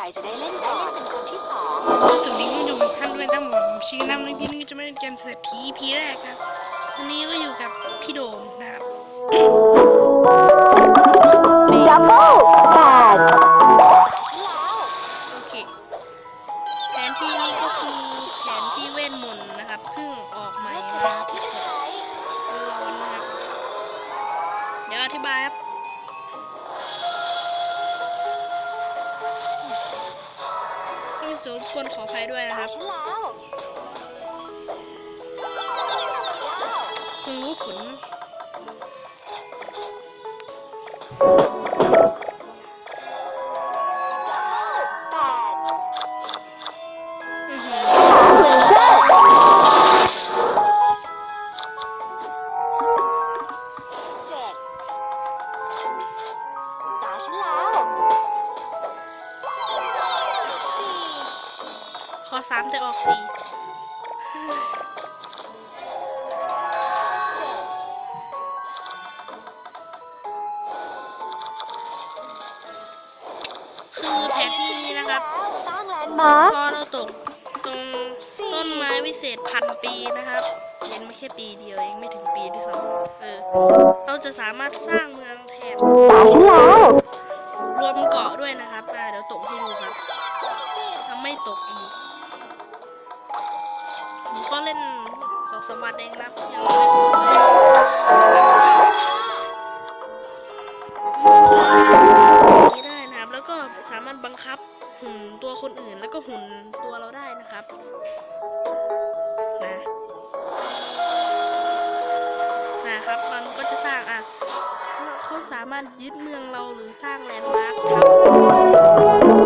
รจะได้เล่นได้เล่นเป็นคนที่สองสวัสดีคุณผู้ชมทุกท่านด้วยครับผมชื่อน้ำในพี่นึงจะไม่ได้เกมเศรษฐีพีแรกครับวันนี้ก็อยู่กับพี่โดมนะครับดับเบิลแปดฉันแล้วโอเคแผนที่นี้ก็คือแผนที่เวทมนต์นะครับเพิ่งออกใหม่กระนะดาษที่จะใช้ร้อนนะครับเดี๋ยวอธิบายครับ ส่วนรบกวนขออภัยด้วยนะคตารับฉันแล้วคงรู้ผล สามแต่ออกสี่เจ็ดคือแผนที่นี้นะครับแล้วสร้างแลนด์มาร์คพอเราตกตรงต้นไม้วิเศษพันปีนะครับเห็นไม่แค่ปีเดียวเองไม่ถึงปีที่สองเออ เราจะสามารถสร้างเมืองแถบตาฉันแล้วรวมเกาะด้วยนะครับอ่าเดี๋ยวตกให้ดูครับทำไม่ตกอีกผม ก็เล่นสองสมวันเองนะยังไม่ถึงนี้ได้นะครับ แล้วก็สามารถบังคับหุ่นตัวคนอื่นแล้วก็หุ่นตัวเราได้นะครับนะนะครับมันก็จะสร้างอะเขาเขาสามารถยึดเมืองเราหรือสร้างแลนด์มาร์คครับ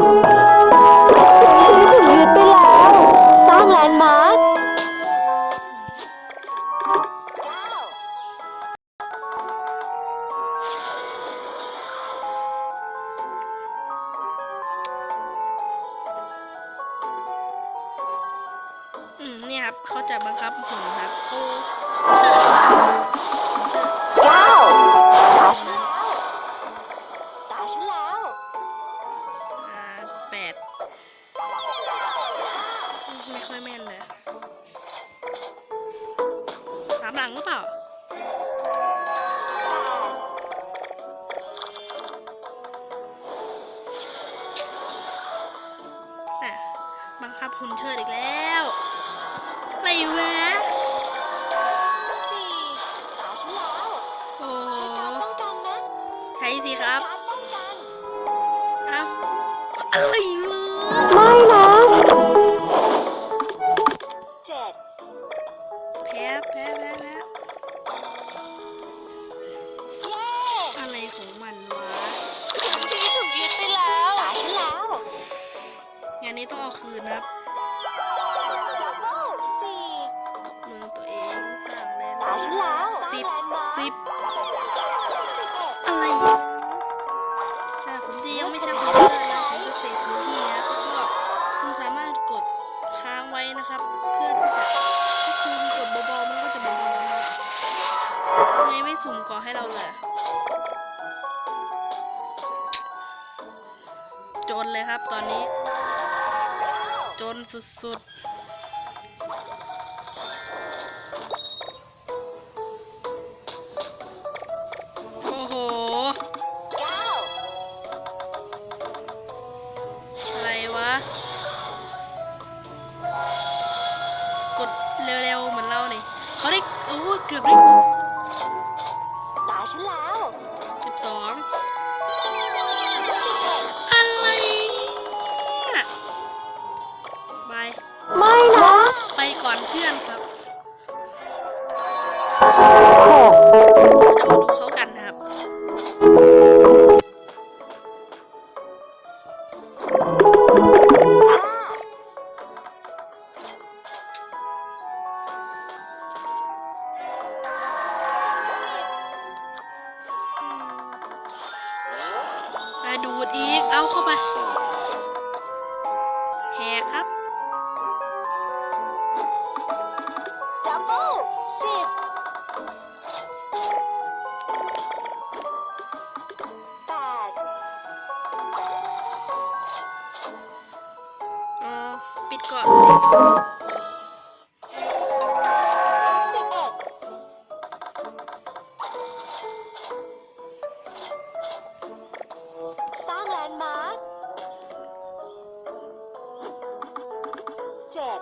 เนี่ยครับเขาจะบังคับหุ่นครับเขาเก้าตาฉันแล้วตาฉันแล้วอ่าแปดไม่ค่อยแม่นเลยสามหลังหรือเปล่าอะบังคับหุ่นเชิดอีกแล้วอะไร วะสี่ตาฉันแล้วโอ้ใช้การป้องกันนะใช้สิครับการป้องกันเอ้าอะไรวะไม่นะ นเลยครับ ตอนนี้ จนสุดๆ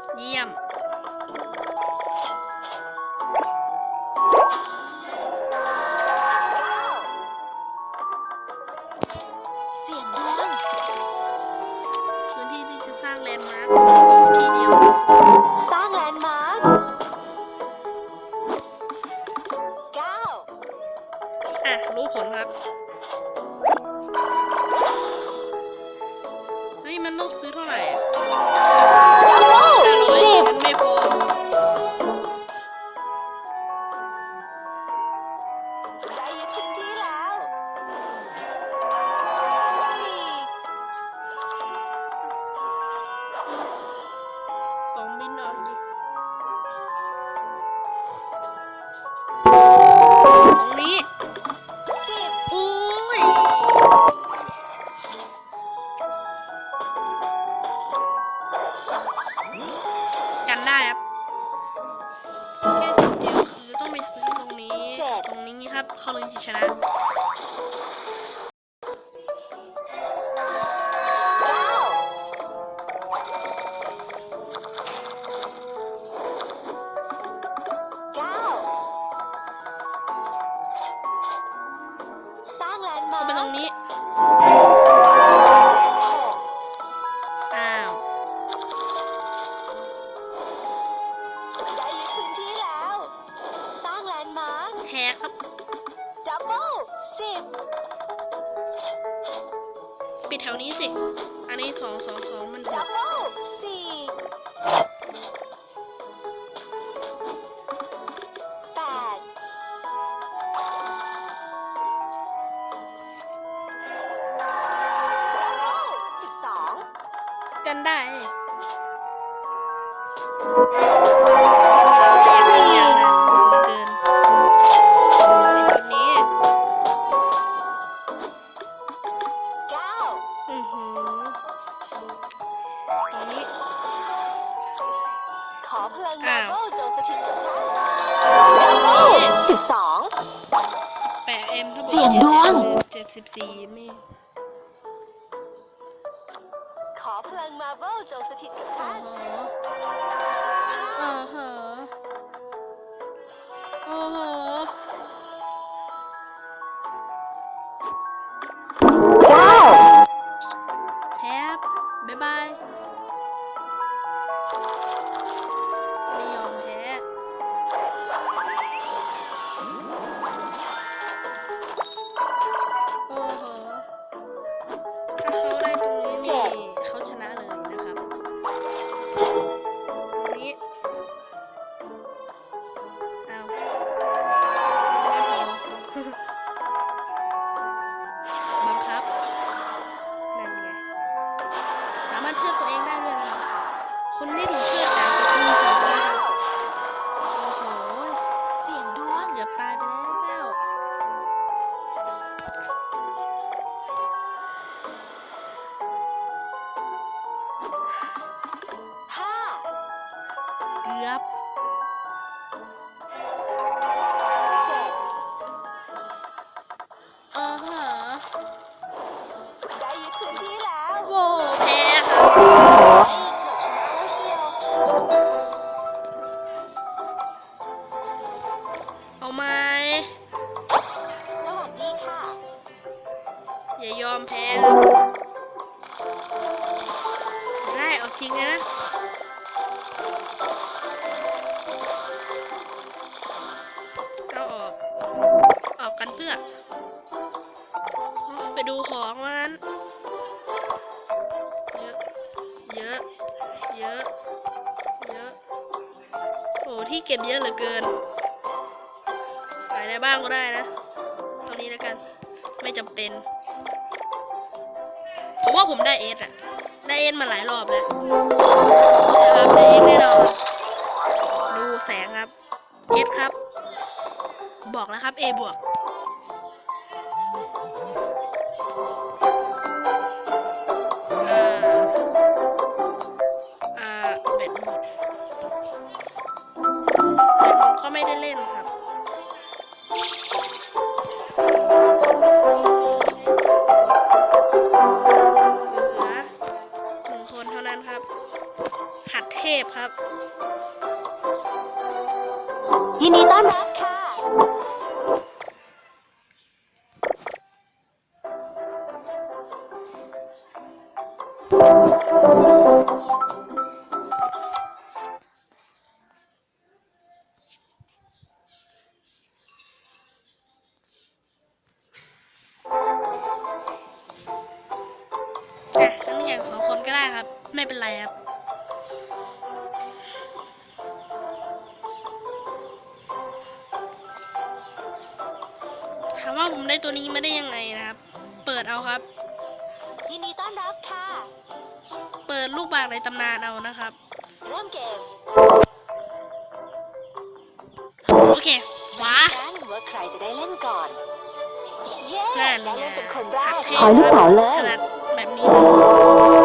เจ็ดเยี่ยมเก้าเสียงดวงพื้นที่ที่จะสร้างแลนด์มาร์คมีอยู่ที่เดียว สร้างแลนด์มาร์คเก้าอะ รู้ผลครับ เฮ้ย มันต้องซื้อเท่าไหร่อะ ดั อันนี้สองสองสองมันหดักบเบิลสี่แปดดับเบิลสิบสองกันได้ เกือบเจ็ดอ๋อฮะได้ยึดพื้นที่แล้วโว้แพ้ครับเฮ้ยเกือบชนะแล้วเชียวเอาไหมสวัสดีค่ะ อย่ายอมแพ้ครับได้เอาจริงเลยนะ เพื่อไปดูของมันเยอะเยอะ เยอะ เยอะ โอ้ที่เก็บเยอะเหลือเกินขายได้บ้างก็ได้นะเท่านี้แล้วกัน ไม่จำเป็น ผมว่าผมได้เอสอะได้เอสมาหลายรอบแล้วใช่ครับได้เอสแน่นอนดูแสงครับ เอสครับ บอกแล้วครับ A บวก แต่ผมก็ไม่ได้เล่นครับเหลือหนึ่งคนเท่านั้นครับ หัดเทพครับ ยินดีต้อนรับค่ะ นี้มาได้ยังไงนะครับ เปิดเอาครับ ยินดีต้อนรับค่ะ เปิดลูกบากในตำนานเอานะครับ เริ่มเกมโอเคขวากันว่าใครจะได้เล่นก่อน เย้นั่นได้ไงเล่นเป็นคนแรหักกเทขอลูกเต๋าเลย ขนาดแบบนี้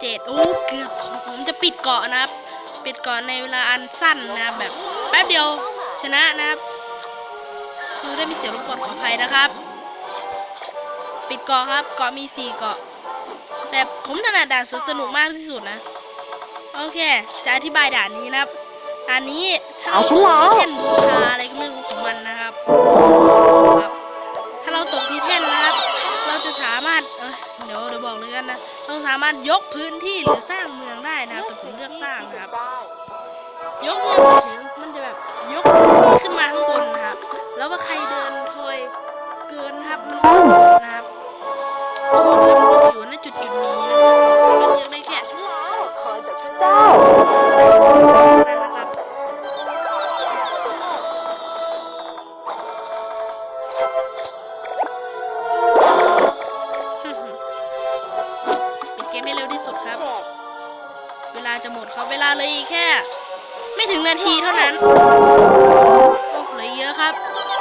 เจ็ดโอ้เกือบผมผมจะปิดเกาะนะครับ ปิดเกาะในเวลาอันสั้นนะครับแบบแป๊บเดียวชนะนะครับคือได้มีเสียงรบกวนขออภัยนะครับ ปิดเกาะครับเกาะมีสี่เกาะ แต่ผมถนัดด่านสวนสนุกมากที่สุดนะ โอเค จะอธิบายด่านนี้นะครับด่านนี้ถ้าเราตกที่แท่นบูชาอะไรก็ไม่รู้ของมันนะครับครับารถเดี๋ยวเดี๋ยวบอกเลยกันนะเราสามารถยกพื้นที่หรือสร้างเมืองได้นะครับแต่ผมเลือกสร้างครับ ยกเมืองหมายถึงมันจะแบบยกขึ้นมาข้างบนนะครับ แล้วว่าใครเดินถอยเกินนะครับมันก็นะครับจะบอกเลยมันก็อยู่ในจุดจุดนี้นะครับสามารถเลือกได้แค่ฉันแล้วพรจากพระเจ้า จะหมดครับ เวลาเหลยอีกแค่ ไม่ถึงนาทีเท่านั้นโอ้เหลือเยอะครับ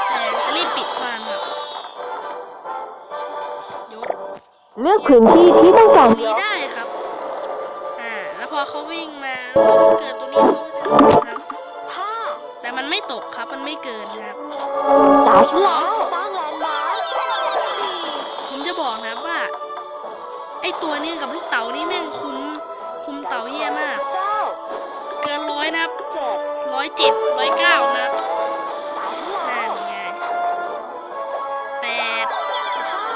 แต่จะรีบปิดก่อนครับยกเลือกพื้นที่ที่ต้องการนี้ได้ครับ อ่า แล้วพอเขาวิ่งมาแล้วเกิดตัวนี้เขาก็จะตกครับห้าแต่มันไม่ตกครับ มันไม่เกินนะครับตาฉันแล้วสร้างแลนด์มาร์คสี่ผมจะบอกนะครับว่าไอตัวนี้กับลูกเต๋านี่แม่งคุ้มคุ้ม เต๋าเยี่ยมาก เก้าเกินร้อยนะครับเจ็ดร้อยเจ็ดร้อยเก้านะครับตาฉันแล้นั่วนไงแปดห้า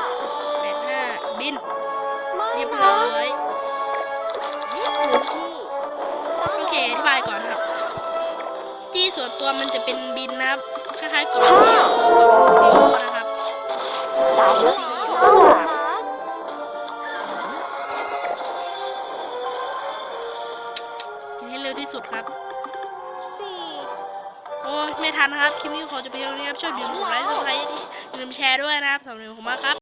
แปดห้าบิน ไม่เรียบนะร้อยพื้นที่สร้างโอเคอธิบายก่อนครับ จี้ส่วนตัวมันจะเป็นบินนะครับ คล้ายๆกล่องซีโอกล่องซีโอนะครับตาฉันแล้วส สุดครับสี่โอ้ยไม่ทันนะครับ คลิปนี้ขอจะไปเท่านี้ครับช่วยดื่มกดไลค์สไครต์อย่าลืมแชร์ด้วยนะครับสำหรับผมมากครับ